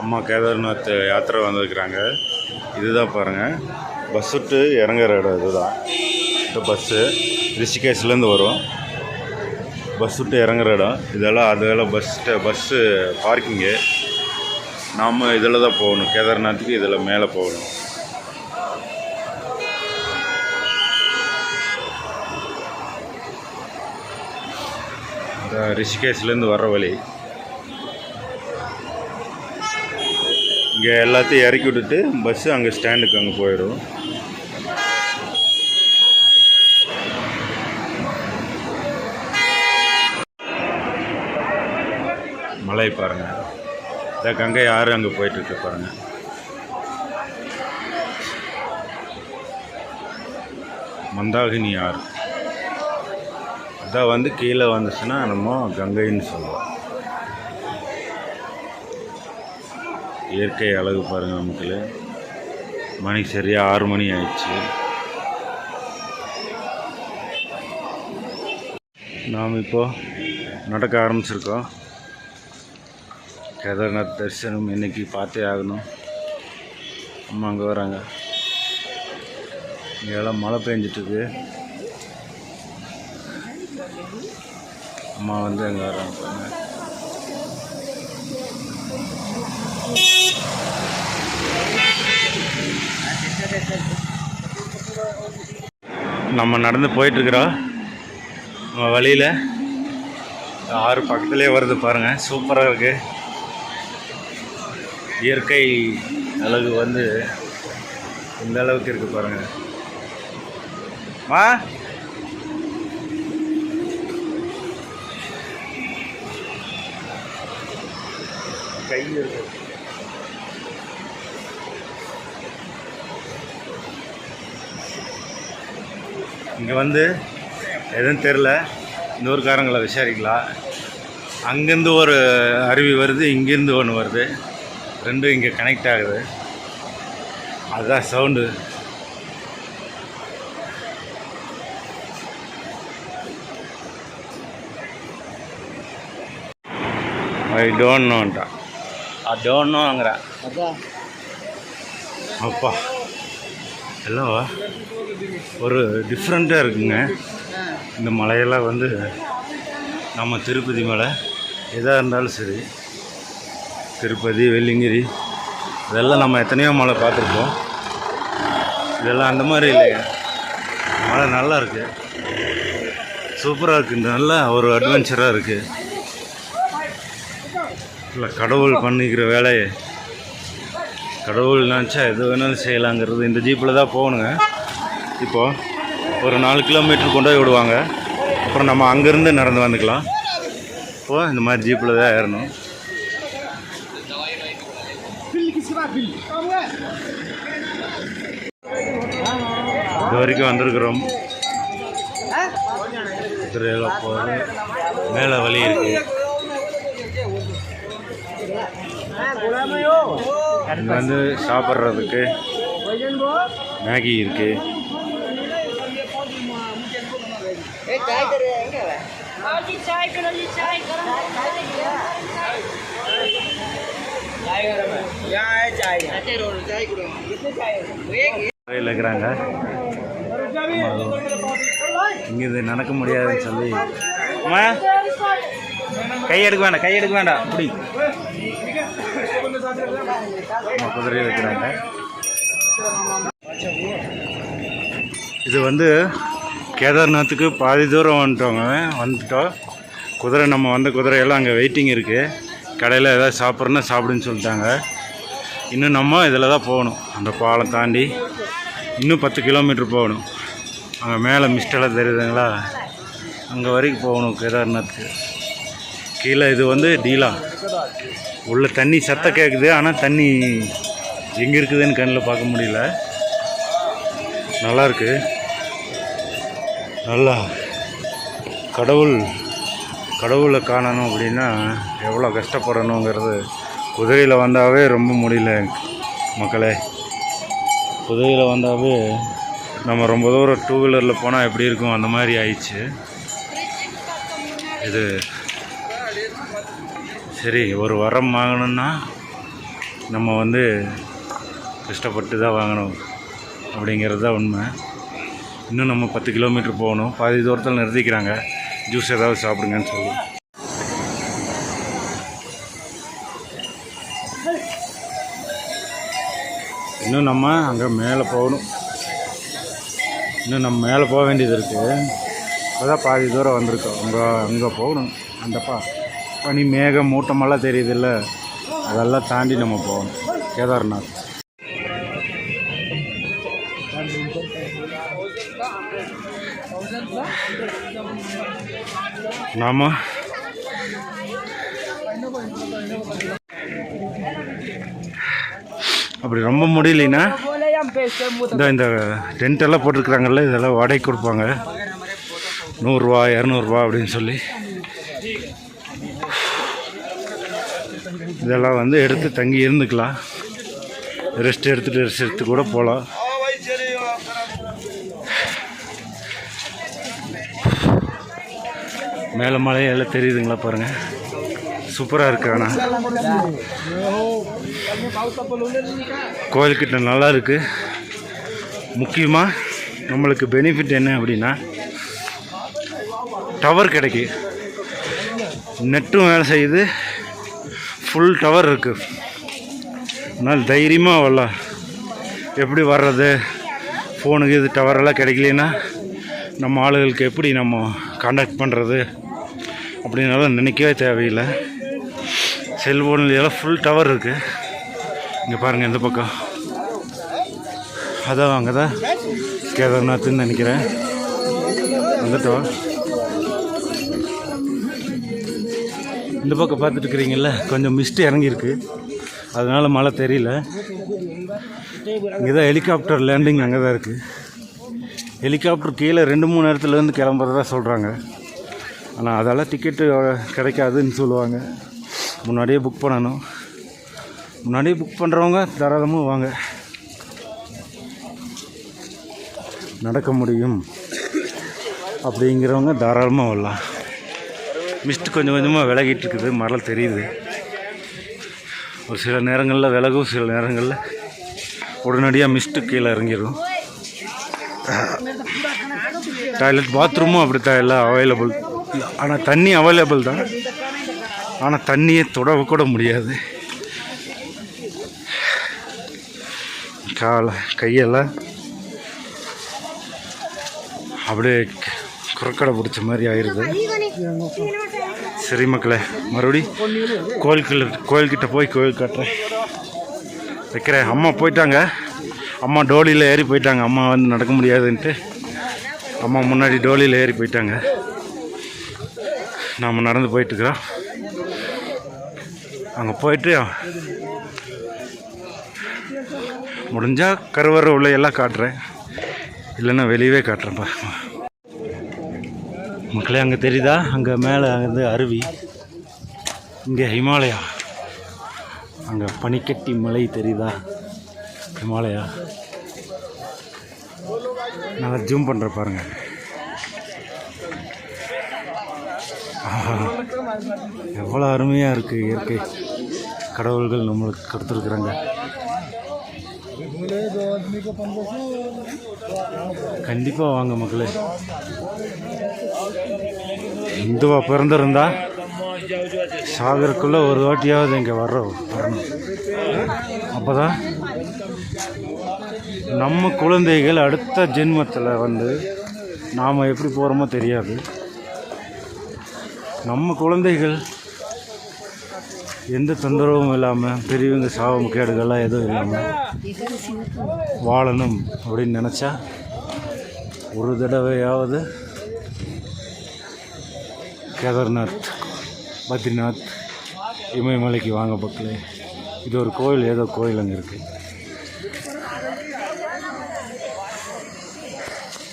அம்மா கேதார்நாத் யாத்திரை வந்திருக்கிறாங்க. இதுதான் பாருங்கள் பஸ் விட்டு இறங்குற இடம் இதுதான். இந்த பஸ்ஸு ரிஷிகேஷ்லேருந்து வரும். பஸ் விட்டு இறங்குற இடம். இதெல்லாம் அதெல்லாம் பஸ் பஸ்ஸு பார்க்கிங்கு நாம் இதில் தான் போகணும். கேதார்நாத்துக்கு இதில் மேலே போகணும். இந்த ரிஷிகேஷ்லேருந்து வர்ற வழி. இங்கே எல்லாத்தையும் இறக்கி விட்டுட்டு பஸ்ஸு அங்கே ஸ்டாண்டுக்கு அங்கே போயிடும் மலை பாருங்கள் இந்த கங்கை ஆறு அங்கே போயிட்டு பாருங்கள் மந்தாகினி ஆறு. அதான் வந்து கீழே வந்துச்சுன்னா நம்ம கங்கைன்னு சொல்லுவோம். இயற்கை அழகு பாருங்கள் நமக்கு மணி சரியாக ஆறு மணி ஆயிடுச்சு. நாம் இப்போ நடக்க ஆரம்பிச்சிருக்கோம். கேதார்நாத் தரிசனம் இன்றைக்கி பார்த்தே ஆகணும். அம்மா அங்கே வராங்க. இங்கெல்லாம் மழை பெஞ்சிட்ருக்கு அம்மா வந்து அங்கே வராங்க பாருங்க நம்ம நடந்து போயிட்டுருக்குறோம். நம்ம வழியில் ஆறு பக்கத்துலேயே வருது பாருங்கள் சூப்பராக இருக்குது இயற்கை அழகு வந்து இந்த அளவுக்கு இருக்குது பாருங்கள் மா? கை இருக்குது இங்கே வந்து எதுவும் தெரில இந்த ஊர்க்காரங்களை விசாரிக்கலாம். அங்கேருந்து ஒரு அருவி வருது இங்கேருந்து ஒன்று வருது. ரெண்டும் இங்கே கனெக்ட் ஆகுது. அதுதான் சவுண்டு ஐ டோன்ட் நோன்ட்டான் ஐ டோன்ட் நோங்கிறான் அப்பா. எல்லாம் ஒரு டிஃப்ரெண்ட்டாக இருக்குங்க. இந்த மலையெல்லாம் வந்து நம்ம திருப்பதி மலை எதாக இருந்தாலும் சரி திருப்பதி வெள்ளிங்கிரி இதெல்லாம் நம்ம எத்தனையோ மலை பார்த்துருப்போம். இதெல்லாம் அந்த மாதிரி இல்லைங்க. மலை நல்லா இருக்குது சூப்பராக இருக்குது நல்லா ஒரு அட்வென்ச்சராக இருக்குது இல்லை கடவுள் பண்ணிக்கிற வேலையை கடவுள் நினச்சா எது வேணாலும் செய்யலாங்கிறது இந்த ஜீப்பில் தான் போகணுங்க. இப்போது ஒரு நாலு கிலோமீட்டர் கொண்டு போய் விடுவாங்க. அப்புறம் நம்ம அங்கேருந்து நடந்து வந்துக்கலாம். இப்போது இந்த மாதிரி ஜீப்பில் தான் ஏறணும். இது வரைக்கும் வந்திருக்கிறோம். குதிரையில போகிறது மேலே வழி இருக்குது இது வந்து சாப்பிட்றதுக்கு மேகி இருக்கு. இருக்கிறாங்க. இங்கே இது நடக்க முடியாதுன்னு சொல்லி. கை எடுக்க வேண்டாம் கை எடுக்க வேண்டாம். அப்படி அம்மா வைக்கிறாங்க இது வந்து கேதார்நாத்துக்கு பாதி தூரம் வந்துட்டோங்க வந்துட்டோம். குதிரை நம்ம வந்த குதிரையெல்லாம் அங்கே வெயிட்டிங் இருக்குது கடையில் ஏதாவது சாப்பிட்றோன்னா சாப்பிடுன்னு சொல்லிட்டாங்க. இன்னும் நம்ம இதில் தான் போகணும். அந்த பாலம் தாண்டி இன்னும் பத்து கிலோமீட்டர் போகணும். அங்கே மேலே மிஸ்டெல்லாம் தெரியுதுங்களா? அங்கே வரைக்கும் போகணும் கேதார்நாத்துக்கு. கீழே இது வந்து டீலா. உள்ள தண்ணி சத்தம் கேட்குது ஆனால் தண்ணி எங்கே இருக்குதுன்னு கண்ணில் பார்க்க முடியல. நல்லாயிருக்கு நல்லா கடவுள் கடவுளை காணணும் அப்படின்னா எவ்வளோ கஷ்டப்படணுங்கிறது குதிரையில் வந்தாவே ரொம்ப முடியல மக்களே. குதிரையில் வந்தாவே நம்ம ரொம்ப தூரம் டூ வீலரில் போனால் எப்படி இருக்கும்? அந்த மாதிரி ஆயிடுச்சு. இது சரி ஒரு வரம் வாங்கணும்னா நம்ம வந்து கஷ்டப்பட்டு தான் வாங்கணும் அப்படிங்கிறது தான் உண்மை. இன்னும் நம்ம பத்து கிலோமீட்டர் போகணும். பாதி தூரத்தில் நிறுத்திக்கிறாங்க. ஜூஸ் ஏதாவது சாப்பிடுங்கன்னு சொல்லி. இன்னும் நம்ம அங்கே மேலே போகணும். இன்னும் நம்ம மேலே போக வேண்டியது இருக்குது இப்போதான் பாதி தூரம் வந்திருக்கோம். அங்கே அங்கே போகணும். அந்தப்பா. பனி மேகம் மூட்டமெல்லாம் தெரியுதுல்ல? அதெல்லாம் தாண்டி நம்ம போகணும். கேதார்நாத். நாம அப்படி ரொம்ப முடியலைன்னா இந்த இந்த டென்ட் எல்லாம் போட்டிருக்கிறாங்கல்ல இதெல்லாம் வாடகை கொடுப்பாங்க. நூறுரூவா இரநூறுவா அப்படின்னு சொல்லி இதெல்லாம் வந்து எடுத்து தங்கி இருந்துக்கலாம். ரெஸ்ட் எடுத்துகிட்டு ரெஸ்ட் எடுத்து கூட போகலாம். மேலே மலையெல்லாம் தெரியுதுங்களா பாருங்கள் சூப்பராக இருக்கு ஆனால் கோயில்கிட்ட நல்லா இருக்குது முக்கியமாக நம்மளுக்கு பெனிஃபிட் என்ன அப்படின்னா டவர் கிடைக்கு. நெட்டும் வேலை செய்யுது. ஃபுல் டவர் இருக்குது அதனால் தைரியமாக வரலாம் எப்படி வர்றது? ஃபோனுக்கு இது டவரெல்லாம் கிடைக்கலனா நம்ம ஆளுகளுக்கு எப்படி நம்ம காண்டாக்ட் பண்ணுறது அப்படின்னாலும் நினைக்கவே தேவையில்லை. செல்ஃபோனில் எல்லாம் ஃபுல் டவர் இருக்குது இங்கே பாருங்கள் இந்த பக்கம். அதான் அங்கே தான் கேதார்நாத்னு நினைக்கிறேன். வந்துட்டோம் இந்த பக்கம் பார்த்துட்டுருக்குறீங்கள்ல கொஞ்சம் மிஸ்ட் இறங்கியிருக்கு. அதனால் மழை தெரியல. இங்கே தான் ஹெலிகாப்டர் லேண்டிங் அங்கே தான் இருக்குது ஹெலிகாப்டர் கீழே ரெண்டு மூணு இடத்துலேருந்து கிளம்புறதா சொல்கிறாங்க ஆனால் அதெல்லாம் டிக்கெட்டு கிடைக்காதுன்னு சொல்லுவாங்க. முன்னாடியே புக் பண்ணணும். முன்னாடியே புக் பண்ணுறவங்க தாராளமாக வாங்க. நடக்க முடியும். அப்படிங்கிறவங்க தாராளமாக வரலாம். மிஸ்ட் கொஞ்சம் கொஞ்சமாக விலகிட்டு இருக்குது மழை தெரியுது. ஒரு சில நேரங்களில் விலகும் சில நேரங்களில் உடனடியாக மிஸ்ட்டு கீழே இறங்கிடும் டாய்லெட் பாத்ரூமும் அப்படி தான் எல்லாம் அவைலபிள் ஆனால் தண்ணி அவைலபிள் தான். ஆனால் தண்ணியை தொடவக்கூட கூட முடியாது. காலை கையெல்லாம் அப்படியே குறக்கடை பிடிச்ச மாதிரி ஆயிடுது சரி மக்களே மறுபடி கோயிலுக்குள்ள கோயில்கிட்ட போய் கோயில் காட்டுறேன். வைக்கிறேன். அம்மா போயிட்டாங்க. அம்மா டோலியில் ஏறி போயிட்டாங்க. அம்மா வந்து நடக்க முடியாதுன்ட்டு. அம்மா முன்னாடி டோலியில் ஏறி போயிட்டாங்க. நாம் நடந்து போயிட்டுருக்குறோம். அங்கே போயிட்டு முடிஞ்சால் கருவறை உள்ள எல்லாம் காட்டுறேன். இல்லைன்னா வெளியவே காட்டுறேன்ப்பா. மக்களே அங்கே தெரியுதா? அங்கே மேலே வந்து அருவி. இங்கே ஹிமாலயா. அங்கே பனிக்கட்டி மலை தெரியுதா? ஹிமாலயா. நல்லா ஜூம் பண்ணுறேன் பாருங்க. எவ்வளோ அருமையாக இருக்குது இயற்கை. கடவுள்கள் நம்மளுக்கு கொடுத்துருக்குறாங்க. கண்டிப்பாக வாங்க மக்களே. இந்துவா பிறந்திருந்தா சாகருக்குள்ளே ஒரு வாட்டியாவது இங்கே வர்ற வரணும். அப்போ தான் நம்ம குழந்தைகள் அடுத்த ஜென்மத்தில் வந்து நாம் எப்படி போகிறோமோ தெரியாது. நம்ம குழந்தைகள் எந்த தொந்தரவும் இல்லாமல் பெரியவங்க சாபம் கேடுகள்லாம் எதுவும் இல்லாமல் வாழணும் அப்படின்னு நினச்சா ஒரு தடவையாவது கேதார்நாத் பத்ரிநாத் இமயமலைக்கு வாங்க பக்கலே இது ஒரு கோயில் ஏதோ கோயில் அங்கே இருக்குது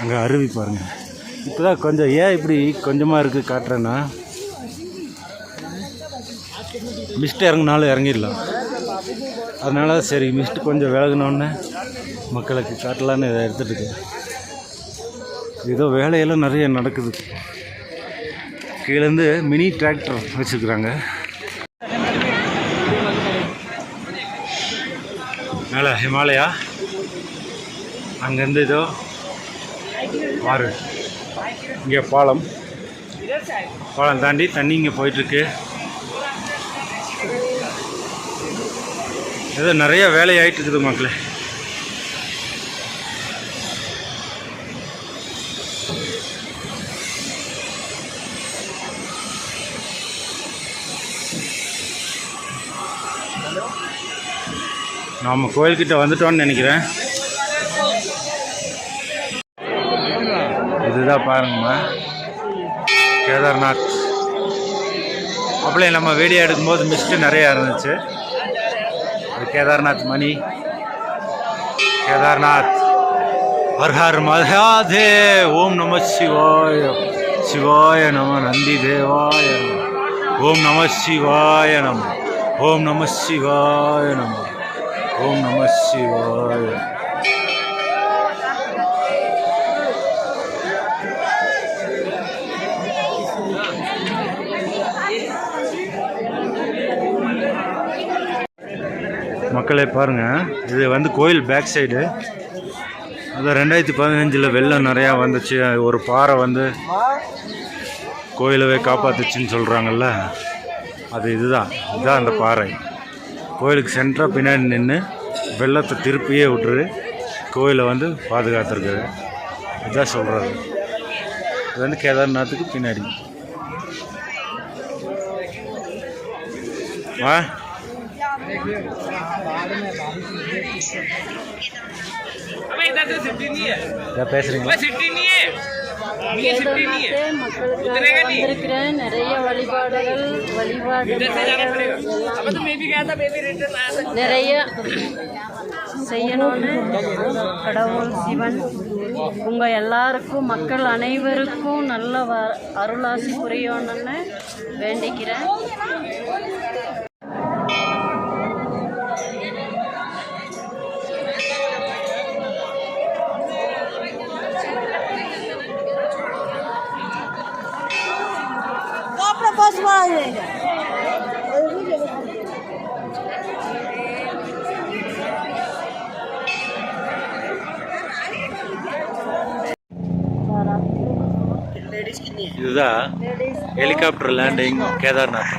அங்கே அருவி பாருங்கள் இப்போ தான் கொஞ்சம் ஏன் இப்படி கொஞ்சமாக இருக்குது காட்டுறேன்னா மிஸ்ட் இறங்குனாலும் இறங்கிடலாம். அதனால் சரி மிஸ்ட் கொஞ்சம் விலகுனோடனே மக்களுக்கு காட்டலான்னு இதை எடுத்துகிட்டு இருக்கேன். ஏதோ வேலையெல்லாம் நிறைய நடக்குது. கீழேருந்து மினி டிராக்டர் வச்சுருக்குறாங்க. மேலே ஹிமாலயா. அங்கேருந்து இதோ ஆறு. இங்கே பாலம். பாலம் தாண்டி தண்ணி இங்கே போயிட்டுருக்கு. ஏதோ நிறையா வேலை இருக்குது மக்களே. நாம் கோயில்கிட்ட வந்துட்டோம்னு நினைக்கிறேன். இதுதான் பாருங்கம்மா. கேதார்நாத். அப்படியே நம்ம வீடியோ எடுக்கும்போது மிஸ்ட்டு நிறையா இருந்துச்சு. அது கேதார்நாத் மணி. கேதார்நாத். ஹர்ஹர் மதாதே ஓம் நம சிவாய. சிவாய நம நந்தி தேவாய நம. ஓம் நம சிவாய நம. ஓம் நம சிவாய நம. ஓம் நம சிவாய. மக்களே பாருங்கள் இது வந்து கோயில் பேக் சைடு அது ரெண்டாயிரத்தி பதினஞ்சில் வெள்ளம் நிறையா வந்துச்சு. ஒரு பாறை வந்து கோயிலவே காப்பாத்துச்சுன்னு சொல்கிறாங்கல்ல அது இதுதான். இதுதான் அந்த பாறை. கோயிலுக்கு சென்டராக பின்னாடி நின்று வெள்ளத்தை திருப்பியே விட்டுரு. கோயிலை வந்து பாதுகாத்துருக்குது. இதுதான் சொல்கிறது இது வந்து கேதார்நாத்துக்கு பின்னாடி. வா. अबे மக்களுக்காக வந்திருக்கிறேன் நிறைய வழிபாடுகள் வழிபாடு நிறைய செய்யணும்னு கடவுள் சிவன். உங்கள் எல்லாருக்கும் மக்கள் அனைவருக்கும் நல்ல வ அருளாசி புரியணும்னு வேண்டிக்கிறேன். இதுதான் ஹெலிகாப்டர் லேண்டிங் கேதார்நாத்